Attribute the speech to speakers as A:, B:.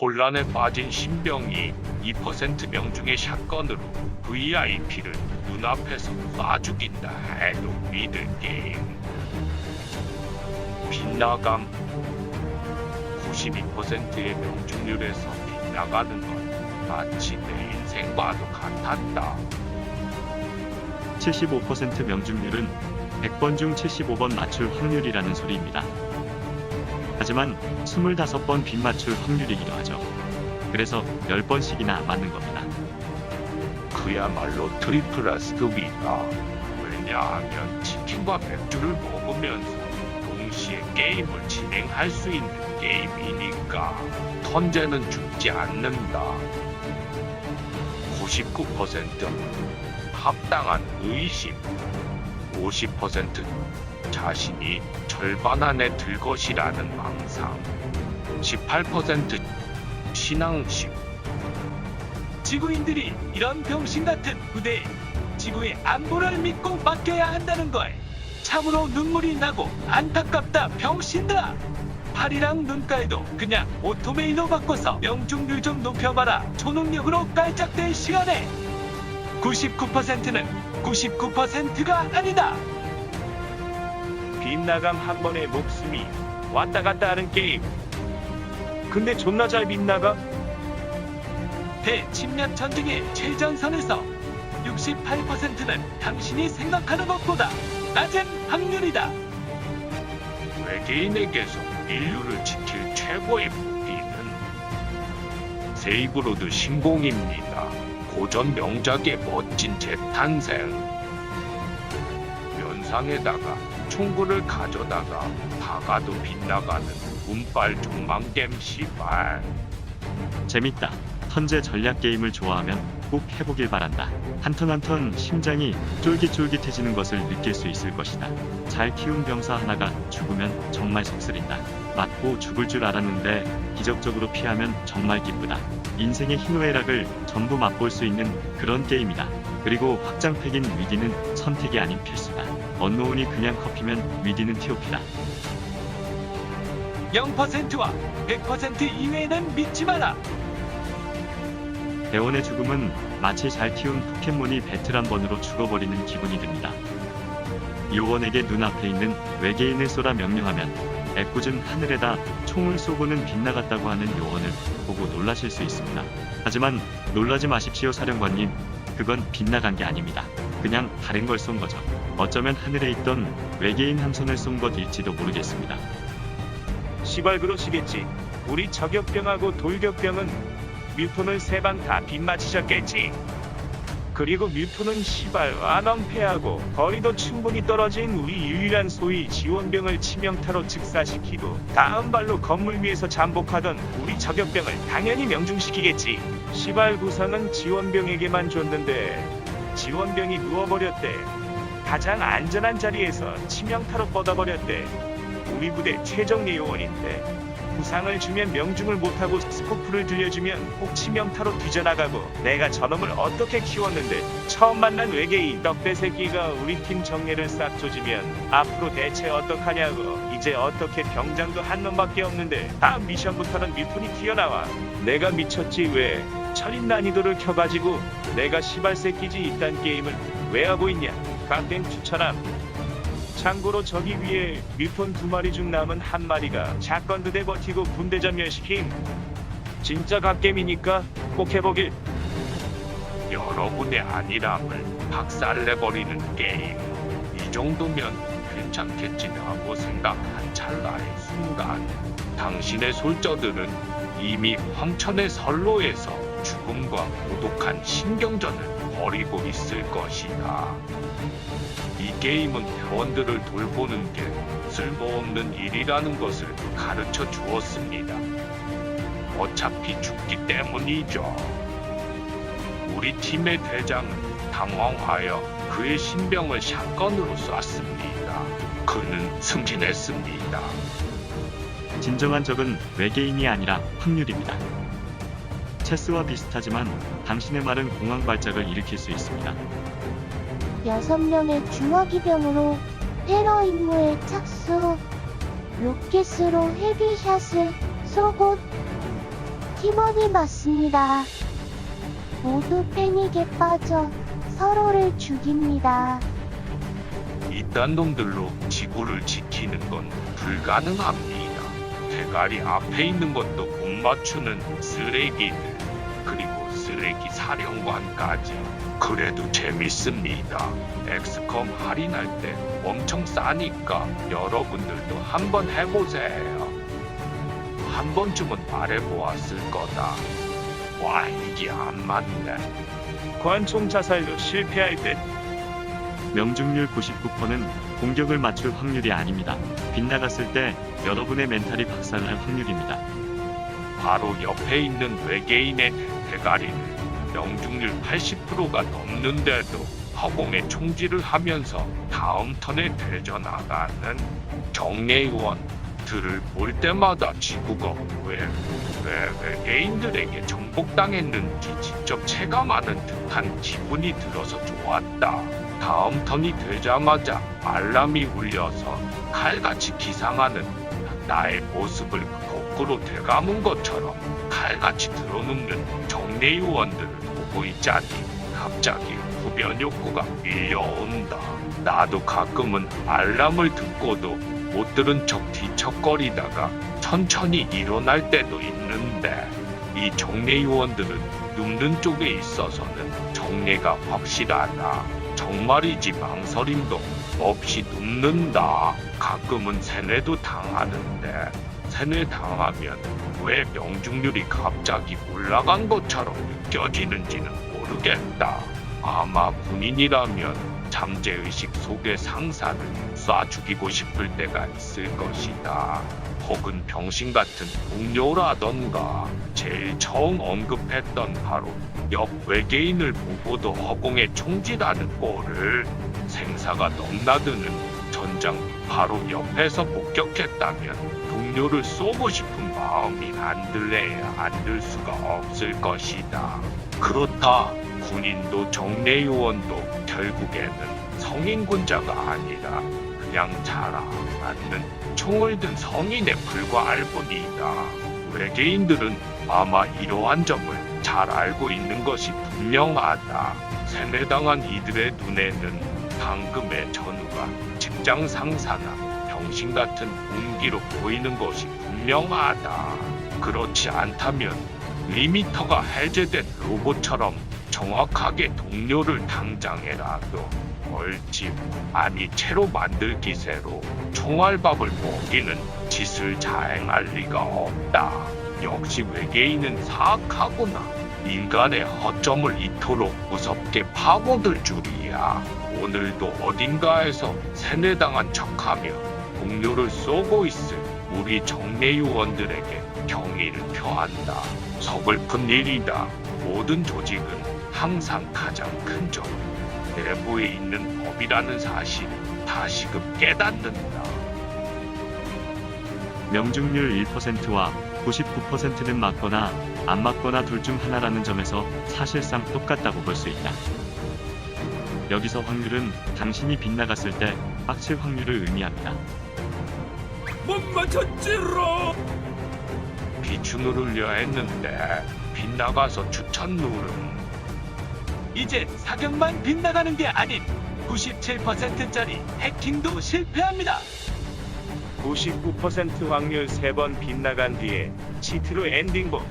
A: 혼란에 빠진 신병이 2% 명중의 샷건으로 VIP를 눈앞에서 쏴 죽인다 해도 믿을 게임. 빗나감 92%의 명중률에서 빗나가는 건 마치 내 인생과도 같았다.
B: 75% 명중률은 100번 중 75번 맞출 확률이라는 소리입니다. 하지만 25번 빗 맞출 확률이기도 하죠. 그래서 10번씩이나 맞는 겁니다.
A: 그야말로 트리플 스급이다. 왜냐하면 치킨과 맥주를 먹으면서 동시에 게임을 진행할 수 있는 게임이니까 턴제는 죽지 않는다. 99% 합당한 의심 50% 자신이 절반 안에 들 것이라는 망상. 18% 신앙심
C: 지구인들이 이런 병신 같은 부대에 지구의 안보를 믿고 맡겨야 한다는 걸 참으로 눈물이 나고 안타깝다 병신들아! 팔이랑 눈깔도 그냥 오토메이로 바꿔서 명중률 좀 높여봐라. 초능력으로 깔짝댈 시간에! 99%는 99%가 아니다
D: 빗나감 한 번에 목숨이 왔다 갔다 하는 게임. 근데 존나 잘 빗나가?
C: 대침략 전쟁의 최전선에서 68%는 당신이 생각하는 것보다 낮은 확률이다
A: 외계인에게서 인류를 지킬 최고의 무기는 세이브로드 신공입니다. 고전 명작의 멋진 재탄생. 면상에다가 총구를 가져다가 다가도 빗나가는 운빨 종망겜 시발.
B: 재밌다. 턴제 전략 게임을 좋아하면 꼭 해보길 바란다. 한 턴 한 턴 심장이 쫄깃쫄깃해지는 것을 느낄 수 있을 것이다. 잘 키운 병사 하나가 죽으면 정말 속쓰린다. 맞고 죽을 줄 알았는데 기적적으로 피하면 정말 기쁘다. 인생의 희노애락을 전부 맛볼 수 있는 그런 게임이다. 그리고 확장팩인 위디는 선택이 아닌 필수다. 언노운이 그냥 커피면 위디는 TOP다.
C: 0%와 100% 이외에는 믿지 마라
B: 대원의 죽음은 마치 잘 키운 포켓몬이 배틀 한 번으로 죽어버리는 기분이 듭니다. 요원에게 눈앞에 있는 외계인을 쏘라 명령하면 애꿎은 하늘에다 총을 쏘고는 빗나갔다고 하는 요원을 보고 놀라실 수 있습니다. 하지만 놀라지 마십시오 사령관님. 그건 빗나간 게 아닙니다. 그냥 다른 걸 쏜 거죠. 어쩌면 하늘에 있던 외계인 함선을 쏜 것일지도 모르겠습니다.
D: 시발 그러시겠지. 우리 저격병하고 돌격병은 뮤톤을 세 방 다 빗맞히셨겠지. 그리고 뮤톤은 시발 완왕패하고 거리도 충분히 떨어진 우리 유일한 소위 지원병을 치명타로 즉사시키고 다음 발로 건물 위에서 잠복하던 우리 저격병을 당연히 명중시키겠지. 시발 구상은 지원병에게만 줬는데 지원병이 누워버렸대. 가장 안전한 자리에서 치명타로 뻗어버렸대. 우리 부대 최정예 요원인데 부상을 주면 명중을 못하고 스코프를 들려주면 혹 치명타로 뒤져나가고 내가 저놈을 어떻게 키웠는데? 처음 만난 외계인 떡배 새끼가 우리 팀 정예를 싹 조지면 앞으로 대체 어떡하냐고. 이제 어떻게 병장도 한 놈밖에 없는데 다음 미션부터는 뮤톤이 튀어나와. 내가 미쳤지 왜? 철인 난이도를 켜가지고 내가 시발 새끼지 이딴 게임을 왜 하고 있냐? 갓땡 추천함 참고로 저기 위에 뮤톤 두 마리 중 남은 한 마리가 샷건 두대 버티고 군대 전멸시킴. 진짜 갓겜이니까 꼭 해보길.
A: 여러분의 안일함을 박살내버리는 게임. 이 정도면 괜찮겠지 하고 생각한 찰나의 순간, 당신의 솔저들은 이미 황천의 선로에서 죽음과 고독한 신경전을 벌이고 있을 것이다. 이 게임은 회원들을 돌보는 게 쓸모없는 일이라는 것을 가르쳐 주었습니다. 어차피 죽기 때문이죠. 우리 팀의 대장은 당황하여 그의 신병을 샷건으로 쐈습니다. 그는 승진했습니다.
B: 진정한 적은 외계인이 아니라 확률입니다. 체스와 비슷하지만 당신의 말은 공황 발작을 일으킬 수 있습니다.
E: 여섯 명의 중화기병으로 테러 임무에 착수. 로켓으로 헤비샷을 쏘고 팀원이 맞습니다. 모두 패닉에 빠져 서로를 죽입니다.
A: 이딴 놈들로 지구를 지키는 건 불가능합니다. 대가리 앞에 있는 것도 못 맞추는 쓰레기들 그리고 쓰레기 사령관까지 그래도 재밌습니다. 엑스컴 할인할 때 엄청 싸니까 여러분들도 한번 해보세요. 한 번쯤은 말해보았을 거다. 와 이게 안 맞네.
D: 관총 자살로 실패할 때
B: 명중률 99%는 공격을 맞출 확률이 아닙니다. 빗나갔을 때 여러분의 멘탈이 박살날 확률입니다.
A: 바로 옆에 있는 외계인의 대가리를 명중률 80%가 넘는데도 허공에 총질을 하면서 다음 턴에 되져 나가는 정예의원들을 볼 때마다 지구가 왜, 왜 외계인들에게 정복당했는지 직접 체감하는 듯한 기분이 들어서 좋았다. 다음 턴이 되자마자 알람이 울려서 칼같이 기상하는 나의 모습을 거꾸로 되감은 것처럼 칼같이 들어눕는 정례 요원들을 보고 있자니 갑자기 흡연 욕구가 밀려온다. 나도 가끔은 알람을 듣고도 못 들은 척 뒤척거리다가 천천히 일어날 때도 있는데 이 정례 요원들은 눕는 쪽에 있어서는 정례가 확실하다. 정말이지 망설임도 없이 눕는다. 가끔은 세뇌도 당하는데 세뇌 당하면 왜 명중률이 갑자기 올라간 것처럼 느껴지는지는 모르겠다. 아마 군인이라면 잠재의식 속의 상사를 쏴 죽이고 싶을 때가 있을 것이다. 혹은 병신 같은 동료라던가 제일 처음 언급했던 바로 옆 외계인을 보고도 허공에 총질하는 꼴을 생사가 넘나드는 전장 바로 옆에서 목격했다면 동료를 쏘고 싶은 마음이 안 들래야 안 들 수가 없을 것이다. 그렇다. 군인도 정례요원도 결국에는 성인군자가 아니라 그냥 잘 알아맞는 총을 든 성인에 불과할 뿐이다. 외계인들은 아마 이러한 점을 잘 알고 있는 것이 분명하다. 세뇌당한 이들의 눈에는 방금의 전우가 직장 상사나 병신 같은 공기로 보이는 것이 분명하다. 그렇지 않다면 리미터가 해제된 로봇처럼 정확하게 동료를 당장에라도 얼집 아니 채로 만들 기세로 총알밥을 먹이는 짓을 자행할 리가 없다. 역시 외계인은 사악하구나. 인간의 허점을 이토록 무섭게 파고들 줄이야. 오늘도 어딘가에서 세뇌당한 척하며 동료를 쏘고 있을 우리 정례 요원들에게 경의를 표한다. 서글픈 일이다. 모든 조직은 항상 가장 큰 점. 내부에 있는 법이라는 사실을 다시금 깨닫는다.
B: 명중률 1%와 99%는 맞거나 안 맞거나 둘 중 하나라는 점에서 사실상 똑같다고 볼 수 있다. 여기서 확률은 당신이 빗나갔을 때 빡칠 확률을 의미합니다.
C: 못 맞췄지로.
A: 비추 누르려 했는데 빗나가서 추천 누름.
C: 이제 사격만 빗나가는 게 아닌 97%짜리 해킹도 실패합니다.
D: 99% 확률 3번 빗나간 뒤에 치트로 엔딩복